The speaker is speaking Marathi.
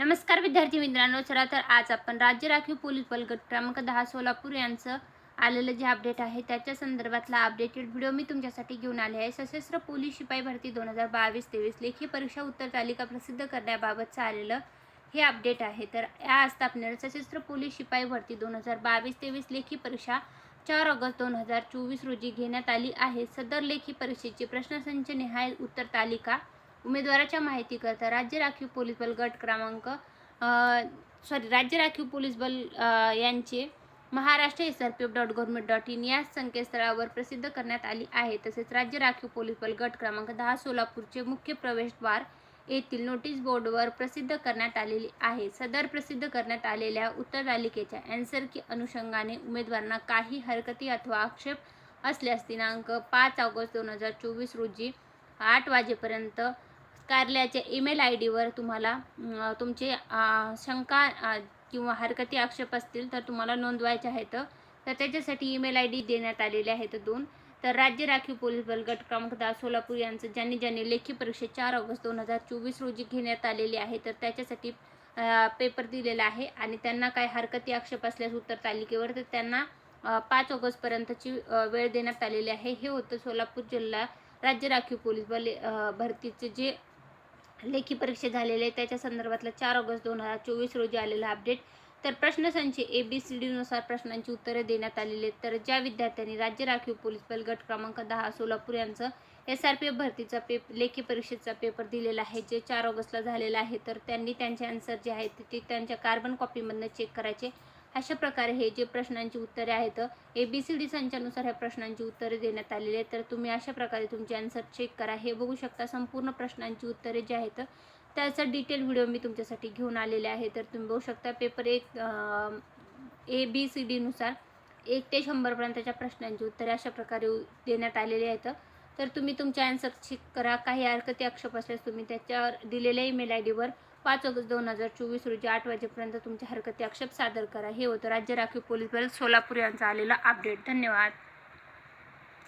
नमस्कार विद्यार्थी मित्रांनो. चला तर आज आपण राज्य राखीव पोलीस बल गट क्रमांक दहा सोलापूर यांचं आलेलं जे अपडेट आहे त्याच्या संदर्भातला अपडेटेड व्हिडिओ मी तुमच्यासाठी घेऊन आले आहे. सशस्त्र पोलीस शिपाई भरती दोन हजार बावीस तेवीस लेखी परीक्षा उत्तर तालिका प्रसिद्ध करण्याबाबतचं आलेलं हे अपडेट आहे. तर या आस्थापनेला सशस्त्र पोलीस शिपाई भरती दोन हजार बावीस तेवीस लेखी परीक्षा चार ऑगस्ट दोन हजार चोवीस रोजी घेण्यात आली आहे. सदर लेखी परीक्षेची प्रश्नसंच निहाय उत्तर तालिका उमेदवाराच्या माहितीकरता राज्य राखीव पोलीस बल गट क्रमांक सॉरी राज्य राखीव पोलीस बल यांचे Maharashtra S R P F dot government dot in या संकेतस्थळावर प्रसिद्ध करण्यात आली आहे. तसेच राज्य राखीव पोलीस बल गट क्रमांक दहा सोलापूरचे मुख्य प्रवेशद्वार येथील नोटीस बोर्डवर प्रसिद्ध करण्यात आलेली आहे. सदर प्रसिद्ध करण्यात आलेल्या उत्तर तालिकेच्या ॲन्सर की अनुषंगाने उमेदवारांना काही हरकती अथवा आक्षेप असल्यास दिनांक पाच ऑगस्ट दोन हजार चोवीस रोजी आठ वाजेपर्यंत कार्यालयाच्या ईमेल आय डीवर तुम्हाला तुमचे शंका किंवा हरकती आक्षेप असतील तर तुम्हाला नोंदवायचे आहेत. तर त्याच्यासाठी ईमेल आय डी देण्यात आलेले आहेत दोन. तर राज्य राखीव पोलीस बल गट क्रमांक दहा सोलापूर यांचं ज्यांनी ज्यांनी लेखी परीक्षा चार ऑगस्ट दोन हजार चोवीस रोजी घेण्यात आलेली आहे तर त्याच्यासाठी पेपर दिलेला आहे आणि त्यांना काय हरकती आक्षेप असल्यास उत्तर तालिकेवर तर त्यांना पाच ऑगस्टपर्यंतची वेळ देण्यात आलेली आहे. हे होतं सोलापूर जिल्हा राज्य राखीव पोलीस बल भरतीचे जे लेखी परीक्षा झालेले आहे त्याच्या संदर्भातला चार ऑगस्ट दोन हजार चोवीस रोजी आलेला अपडेट तर प्रश्नसंच ए बी सी डीनुसार प्रश्नांची उत्तरे देण्यात आलेली आहेत. तर ज्या विद्यार्थ्यांनी राज्य राखीव पोलीस बल गट क्रमांक दहा सोलापूर यांचं एस आर पी एफ भरतीचा पेप लेखी परीक्षेचा पेपर दिलेला आहे जे चार ऑगस्टला झालेला आहे. तर त्यांनी त्यांचे आन्सर जे आहेत ते त्यांच्या कार्बन कॉपीमधनं चेक करायचे. अशा प्रकारे हे जे प्रश्नांची उत्तरे आहेत ए बी सी डी संचानुसार ह्या प्रश्नांची उत्तरे देण्यात आलेली आहेत. तर तुम्ही अशा प्रकारे तुमचे आन्सर चेक करा. हे बघू शकता संपूर्ण प्रश्नांची उत्तरे जे आहेत त्याचा डिटेल व्हिडिओ मी तुमच्यासाठी घेऊन आलेले आहे. तर तुम्ही बघू शकता पेपर एक ए बी सी डीनुसार एक ते शंभरपर्यंतच्या प्रश्नांची उत्तरे अशा प्रकारे देण्यात आलेली आहेत. तर तुम्ही तुमच्या आन्सर चेक करा. काही हरकती आक्षेप असल्यास तुम्ही त्याच्यावर दिलेल्या ईमेल आय डीवर पाच ऑगस्ट दोन हजार चोवीस रोजी आठ वाजेपर्यंत तुमच्या हरकती आक्षेप सादर करा. हे होतं राज्य राखीव पोलीस बल सोलापूर यांचा आलेला अपडेट धन्यवाद.